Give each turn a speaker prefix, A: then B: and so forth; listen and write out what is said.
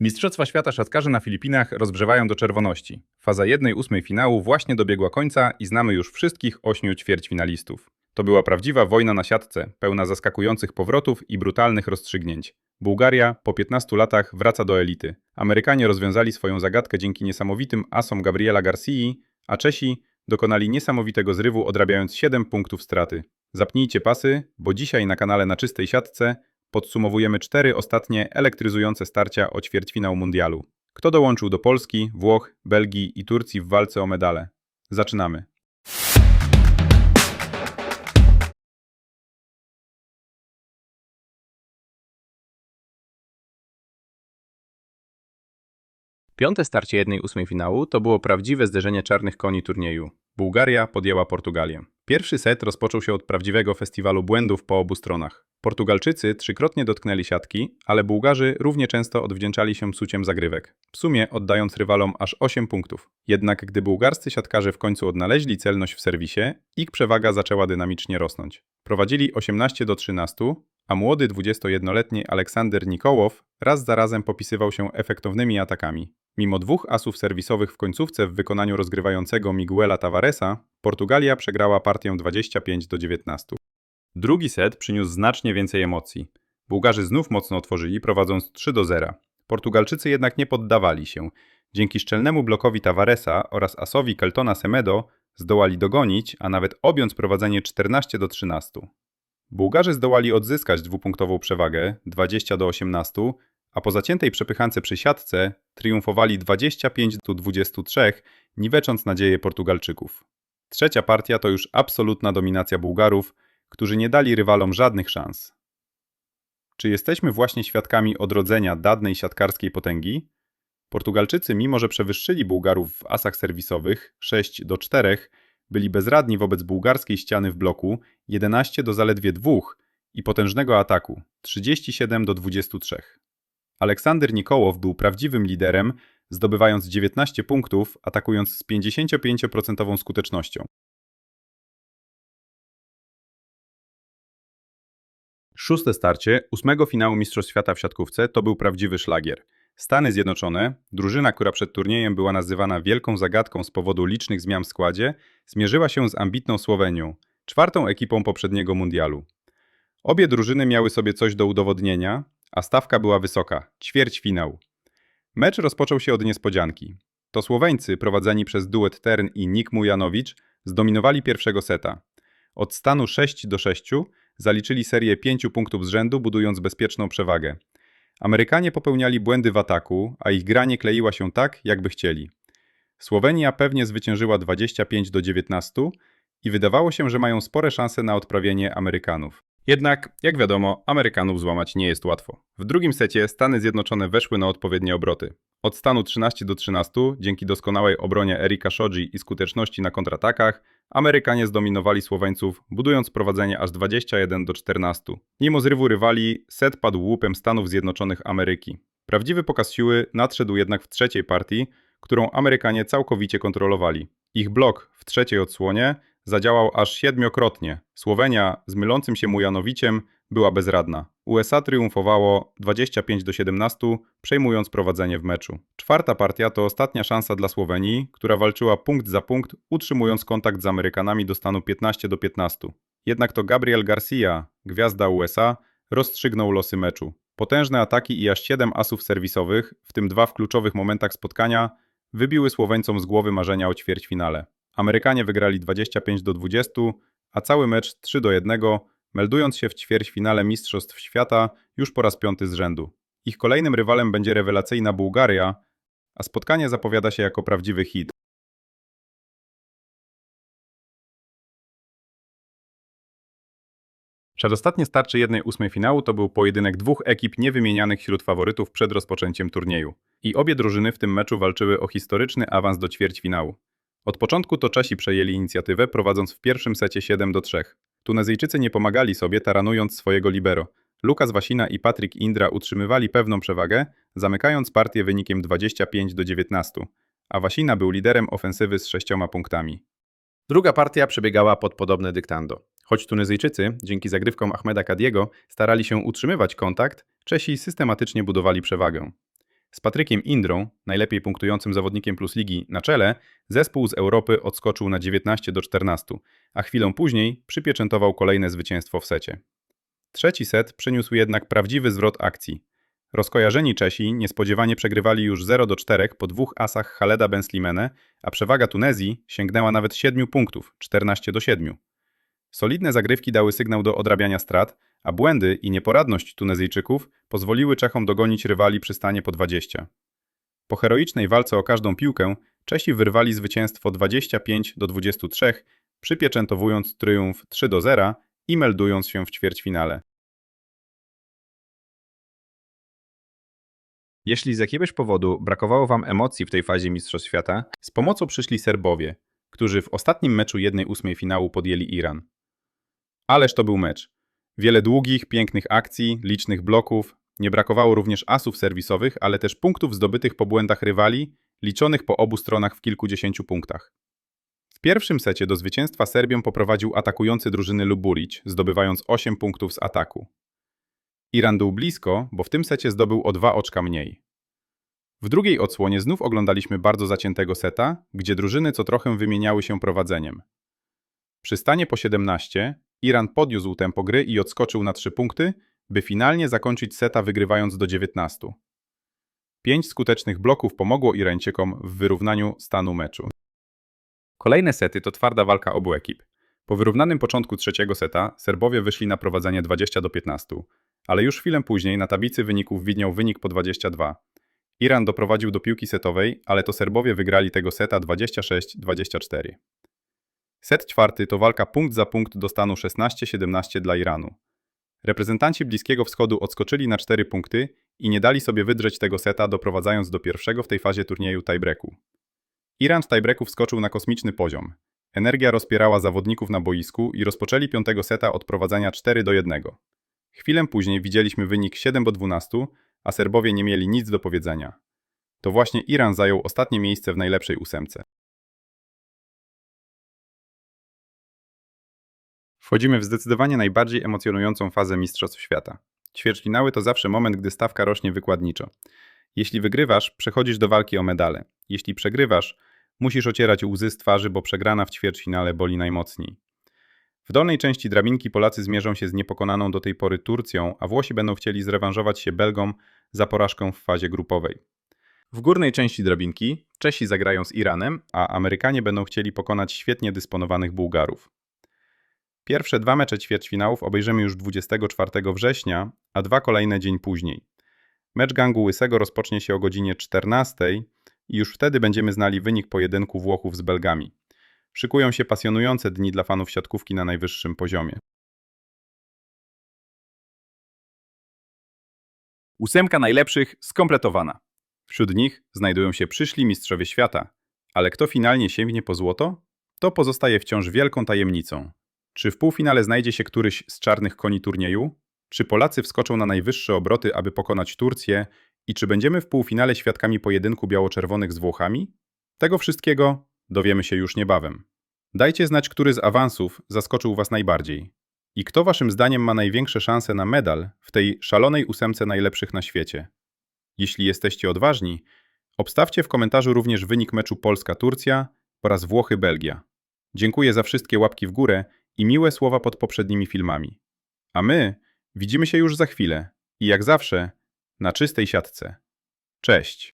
A: Mistrzostwa świata siatkarzy na Filipinach rozgrzewają do czerwoności. Faza 1-8 finału właśnie dobiegła końca i znamy już wszystkich ośmiu ćwierćfinalistów. To była prawdziwa wojna na siatce, pełna zaskakujących powrotów i brutalnych rozstrzygnięć. Bułgaria po 15 latach wraca do elity. Amerykanie rozwiązali swoją zagadkę dzięki niesamowitym asom Gabriela Garcii, a Czesi dokonali niesamowitego zrywu odrabiając 7 punktów straty. Zapnijcie pasy, bo dzisiaj na kanale na czystej siatce podsumowujemy cztery ostatnie elektryzujące starcia o ćwierćfinał mundialu. Kto dołączył do Polski, Włoch, Belgii i Turcji w walce o medale? Zaczynamy.
B: Piąte starcie 1-8 finału to było prawdziwe zderzenie czarnych koni turnieju.
A: Bułgaria podjęła Portugalię. Pierwszy set rozpoczął się od prawdziwego festiwalu błędów po obu stronach. Portugalczycy trzykrotnie dotknęli siatki, ale Bułgarzy równie często odwdzięczali się psuciem zagrywek, w sumie oddając rywalom aż 8 punktów. Jednak gdy bułgarscy siatkarze w końcu odnaleźli celność w serwisie, ich przewaga zaczęła dynamicznie rosnąć. Prowadzili 18 do 13, a młody 21-letni Aleksander Nikołow raz za razem popisywał się efektownymi atakami. Mimo dwóch asów serwisowych w końcówce w wykonaniu rozgrywającego Miguela Tavaresa, Portugalia przegrała partię 25 do 19. Drugi set przyniósł znacznie więcej emocji. Bułgarzy znów mocno otworzyli, prowadząc 3 do 0. Portugalczycy jednak nie poddawali się. Dzięki szczelnemu blokowi Tavaresa oraz asowi Keltona Semedo zdołali dogonić, a nawet objąć prowadzenie 14 do 13. Bułgarzy zdołali odzyskać dwupunktową przewagę 20 do 18, a po zaciętej przepychance przy siatce triumfowali 25 do 23, niwecząc nadzieję Portugalczyków. Trzecia partia to już absolutna dominacja Bułgarów, którzy nie dali rywalom żadnych szans. Czy jesteśmy właśnie świadkami odrodzenia dawnej siatkarskiej potęgi? Portugalczycy, mimo że przewyższyli Bułgarów w asach serwisowych 6 do 4, byli bezradni wobec bułgarskiej ściany w bloku 11 do zaledwie 2 i potężnego ataku 37 do 23. Aleksander Nikołow był prawdziwym liderem, zdobywając 19 punktów, atakując z 55% skutecznością. Szóste starcie ósmego finału Mistrzostw Świata w siatkówce to był prawdziwy szlagier. Stany Zjednoczone, drużyna, która przed turniejem była nazywana wielką zagadką z powodu licznych zmian w składzie, zmierzyła się z ambitną Słowenią, czwartą ekipą poprzedniego mundialu. Obie drużyny miały sobie coś do udowodnienia, a stawka była wysoka ćwierćfinał. Mecz rozpoczął się od niespodzianki. To Słoweńcy, prowadzeni przez duet Tern i Nik Mujanowicz, zdominowali pierwszego seta. Od stanu 6 do 6 zaliczyli serię 5 punktów z rzędu, budując bezpieczną przewagę. Amerykanie popełniali błędy w ataku, a ich gra nie kleiła się tak, jakby chcieli. Słowenia pewnie zwyciężyła 25 do 19 i wydawało się, że mają spore szanse na odprawienie Amerykanów. Jednak, jak wiadomo, Amerykanów złamać nie jest łatwo. W drugim secie Stany Zjednoczone weszły na odpowiednie obroty. Od stanu 13 do 13, dzięki doskonałej obronie Erika Shoji i skuteczności na kontratakach, Amerykanie zdominowali Słoweńców, budując prowadzenie aż 21 do 14. Mimo zrywu rywali, set padł łupem Stanów Zjednoczonych Ameryki. Prawdziwy pokaz siły nadszedł jednak w trzeciej partii, którą Amerykanie całkowicie kontrolowali. Ich blok w trzeciej odsłonie zadziałał aż siedmiokrotnie. Słowenia z mylącym się Mujanowiciem była bezradna. USA triumfowało 25 do 17, przejmując prowadzenie w meczu. Czwarta partia to ostatnia szansa dla Słowenii, która walczyła punkt za punkt, utrzymując kontakt z Amerykanami do stanu 15 do 15. Jednak to Gabriel Garcia, gwiazda USA, rozstrzygnął losy meczu. Potężne ataki i aż 7 asów serwisowych, w tym dwa w kluczowych momentach spotkania, wybiły Słoweńcom z głowy marzenia o ćwierćfinale. Amerykanie wygrali 25 do 20, a cały mecz 3 do 1, meldując się w ćwierćfinale Mistrzostw Świata już po raz piąty z rzędu. Ich kolejnym rywalem będzie rewelacyjna Bułgaria, a spotkanie zapowiada się jako prawdziwy hit. Przedostatnie starcie 1-8 finału to był pojedynek dwóch ekip niewymienianych wśród faworytów przed rozpoczęciem turnieju. I obie drużyny w tym meczu walczyły o historyczny awans do ćwierćfinału. Od początku to Czesi przejęli inicjatywę, prowadząc w pierwszym secie 7 do 3. Tunezyjczycy nie pomagali sobie, taranując swojego libero. Lukas Wasina i Patryk Indra utrzymywali pewną przewagę, zamykając partię wynikiem 25 do 19, a Wasina był liderem ofensywy z sześcioma punktami.
B: Druga partia przebiegała pod podobne dyktando.
A: Choć Tunezyjczycy, dzięki zagrywkom Ahmeda Kadiego, starali się utrzymywać kontakt, Czesi systematycznie budowali przewagę. Z Patrykiem Indrą, najlepiej punktującym zawodnikiem plus ligi, na czele, zespół z Europy odskoczył na 19 do 14, a chwilę później przypieczętował kolejne zwycięstwo w secie. Trzeci set przyniósł jednak prawdziwy zwrot akcji. Rozkojarzeni Czesi niespodziewanie przegrywali już 0 do 4 po dwóch asach Haleda Benslimene, a przewaga Tunezji sięgnęła nawet 7 punktów 14 do 7. Solidne zagrywki dały sygnał do odrabiania strat, a błędy i nieporadność Tunezyjczyków pozwoliły Czechom dogonić rywali przy stanie po 20. Po heroicznej walce o każdą piłkę Czesi wyrwali zwycięstwo 25 do 23, przypieczętowując triumf 3 do 0 i meldując się w ćwierćfinale. Jeśli z jakiegoś powodu brakowało Wam emocji w tej fazie Mistrzostw Świata, z pomocą przyszli Serbowie, którzy w ostatnim meczu 1-8 finału podjęli Iran. Ależ to był mecz. Wiele długich, pięknych akcji, licznych bloków. Nie brakowało również asów serwisowych, ale też punktów zdobytych po błędach rywali, liczonych po obu stronach w kilkudziesięciu punktach. W pierwszym secie do zwycięstwa Serbią poprowadził atakujący drużyny Luburić, zdobywając 8 punktów z ataku. Iran był blisko, bo w tym secie zdobył o dwa oczka mniej. W drugiej odsłonie znów oglądaliśmy bardzo zaciętego seta, gdzie drużyny co trochę wymieniały się prowadzeniem. Przy stanie po 17 Iran podniósł tempo gry i odskoczył na 3 punkty, by finalnie zakończyć seta wygrywając do 19. Pięć skutecznych bloków pomogło Irańczykom w wyrównaniu stanu meczu. Kolejne sety to twarda walka obu ekip. Po wyrównanym początku trzeciego seta Serbowie wyszli na prowadzenie 20 do 15, ale już chwilę później na tablicy wyników widniał wynik po 22. Iran doprowadził do piłki setowej, ale to Serbowie wygrali tego seta 26-24. Set czwarty to walka punkt za punkt do stanu 16-17 dla Iranu. Reprezentanci Bliskiego Wschodu odskoczyli na 4 punkty i nie dali sobie wydrzeć tego seta, doprowadzając do pierwszego w tej fazie turnieju tiebreaku. Iran w tiebreaku wskoczył na kosmiczny poziom. Energia rozpierała zawodników na boisku i rozpoczęli piątego seta od prowadzenia 4 do 1. Chwilę później widzieliśmy wynik 7 do 12, a Serbowie nie mieli nic do powiedzenia. To właśnie Iran zajął ostatnie miejsce w najlepszej ósemce. Wchodzimy w zdecydowanie najbardziej emocjonującą fazę Mistrzostw Świata. Ćwierćfinały to zawsze moment, gdy stawka rośnie wykładniczo. Jeśli wygrywasz, przechodzisz do walki o medale. Jeśli przegrywasz, musisz ocierać łzy z twarzy, bo przegrana w ćwierćfinale boli najmocniej. W dolnej części drabinki Polacy zmierzą się z niepokonaną do tej pory Turcją, a Włosi będą chcieli zrewanżować się Belgom za porażkę w fazie grupowej. W górnej części drabinki Czesi zagrają z Iranem, a Amerykanie będą chcieli pokonać świetnie dysponowanych Bułgarów. Pierwsze dwa mecze ćwierćfinałów obejrzymy już 24 września, a dwa kolejne dzień później. Mecz gangu Łysego rozpocznie się o godzinie 14 i już wtedy będziemy znali wynik pojedynku Włochów z Belgami. Szykują się pasjonujące dni dla fanów siatkówki na najwyższym poziomie. Ósemka najlepszych skompletowana. Wśród nich znajdują się przyszli mistrzowie świata, ale kto finalnie sięgnie po złoto? To pozostaje wciąż wielką tajemnicą. Czy w półfinale znajdzie się któryś z czarnych koni turnieju? Czy Polacy wskoczą na najwyższe obroty, aby pokonać Turcję? I czy będziemy w półfinale świadkami pojedynku biało-czerwonych z Włochami? Tego wszystkiego dowiemy się już niebawem. Dajcie znać, który z awansów zaskoczył Was najbardziej. I kto Waszym zdaniem ma największe szanse na medal w tej szalonej ósemce najlepszych na świecie? Jeśli jesteście odważni, obstawcie w komentarzu również wynik meczu Polska-Turcja oraz Włochy-Belgia. Dziękuję za wszystkie łapki w górę i miłe słowa pod poprzednimi filmami. A my widzimy się już za chwilę i jak zawsze na czystej siatce. Cześć!